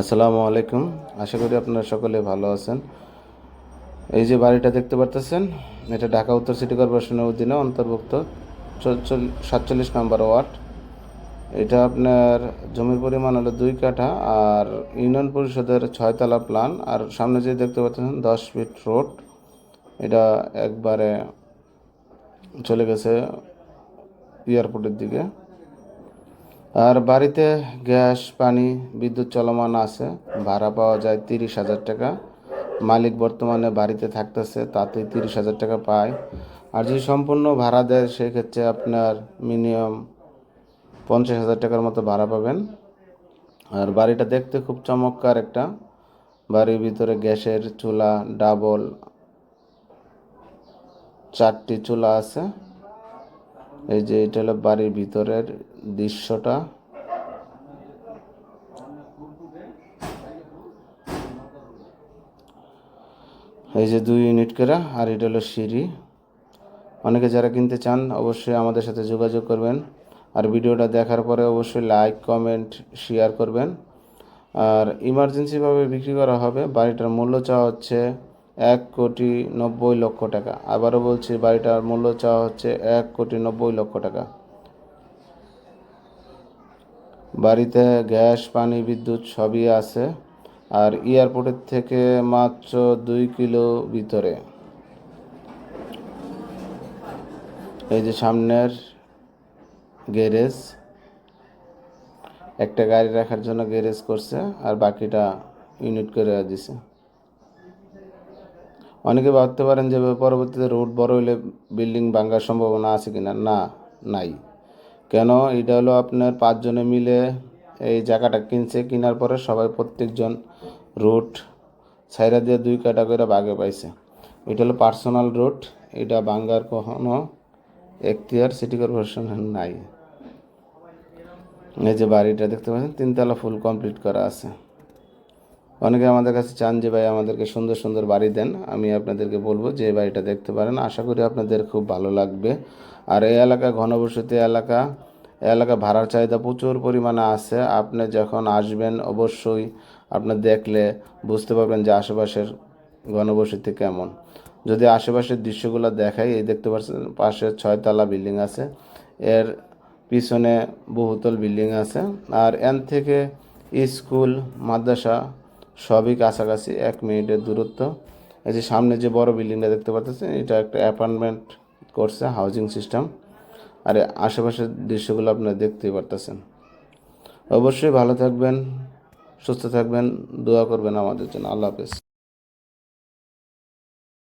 আসসালামু আলাইকুম। আশা করি আপনারা সকলে ভালো আছেন। এই যে বাড়িটা দেখতে পারতেছেন, এটা ঢাকা উত্তর সিটি কর্পোরেশনের অধীনে অন্তর্ভুক্ত সাতচল্লিশ নম্বর ওয়ার্ড। এটা আপনার জমির পরিমাণ হলো দুই কাঠা আর ইউনিয়ন পরিষদের ছয়তলা প্ল্যান আর সামনে যে দেখতে পাচ্ছেন, দশ ফিট রোড এটা একবারে চলে গেছে এয়ারপোর্টের দিকে। আর বাড়িতে গ্যাস, পানি, বিদ্যুৎ চলমান আছে। ভাড়া পাওয়া যায় তিরিশ হাজার টাকা। মালিক বর্তমানে বাড়িতে থাকতেছে তাতে তিরিশ হাজার টাকা পায়। আর যদি সম্পূর্ণ ভাড়া দেয়, সেক্ষেত্রে আপনার মিনিমাম পঞ্চাশ হাজার টাকার মতো ভাড়া পাবেন। আর বাড়িটা দেখতে খুব চমৎকার একটা। বাড়ির ভিতরে গ্যাসের চুলা, ডাবল চারটি চুলা আছে। এই যে, এটা হলো বাড়ির ভিতরের দৃশ্যটা। এই যে দুই ইউনিট করে, আর এটা হলো সিঁড়ি। অনেকে যারা কিনতে চান, অবশ্যই আমাদের সাথে যোগাযোগ করবেন। আর ভিডিওটা দেখার পরে অবশ্যই লাইক কমেন্ট শেয়ার করবেন। আর ইমার্জেন্সিভাবে বিক্রি করা হবে। বাড়িটার মূল্য চাওয়া হচ্ছে এক কোটি নব্বই লক্ষ টাকা। আবারও বলছি, বাড়িটার মূল্য চাওয়া হচ্ছে এক কোটি নব্বই লক্ষ টাকা। বাড়িতে গ্যাস, পানি, বিদ্যুৎ সবই আছে আর এয়ারপোর্টের থেকে মাত্র দুই কিলো ভিতরে। এই যে সামনের গ্যারেজ, একটা গাড়ি রাখার জন্য গ্যারেজ করছে আর বাকিটা ইউনিট করে দিছে। অনেকে ভাবতে পারেন যে পরবর্তীতে রোড বড় হলে বিল্ডিং ভাঙ্গার সম্ভাবনা আছে কিনা? না, নাই। কেন? এটা হলো আপনার পাঁচজনে মিলে এই জায়গাটা কিনছে, কেনার পরে সবাই প্রত্যেকজন রুট সাইরা দিয়ে দুই কাটা করে বাগে পাইছে। এটা হলো পার্সোনাল রুট এটা বাঙ্গার কখনো এখতিয়ার সিটি কর্পোরেশন নাই। এই যে বাড়িটা দেখতে পাচ্ছেন, তিনতলা ফুল কমপ্লিট করা আছে। অনেকে আমাদের কাছে চান যে, ভাই, আমাদেরকে সুন্দর সুন্দর বাড়ি দেন। আমি আপনাদেরকে বলব যে বাড়িটা দেখতে পারেন। আশা করি আপনাদের খুব ভালো লাগবে। আর এই এলাকা ঘনবসতি এলাকা এলাকা ভাড়ার চাহিদা প্রচুর পরিমাণে আছে। আপনি যখন আসবেন, অবশ্যই আপনি দেখলে বুঝতে পারবেন যে, আশেপাশের ঘনবসতি কেমন। যদি আশেপাশের দৃশ্যগুলো দেখাই, এই দেখতে পাচ্ছেন পাশে ছয়তলা বিল্ডিং আছে। এর পিছনে বহুতল বিল্ডিং আছে। আর এন থেকে স্কুল, মাদ্রাসা সবই কাছাকাছি, এক মিনিটের দূরত্ব। এই যে সামনে যে বড় বিল্ডিংটা দেখতে পাচ্ছেন, এটা একটা অ্যাপার্টমেন্ট করছে, হাউজিং সিস্টেম। আর আশেপাশের দৃশ্যগুলো আপনারা দেখতেই পারতেছেন। অবশ্যই ভালো থাকবেন, সুস্থ থাকবেন, দোয়া করবেন আমাদের জন্য। আল্লাহ হাফেজ।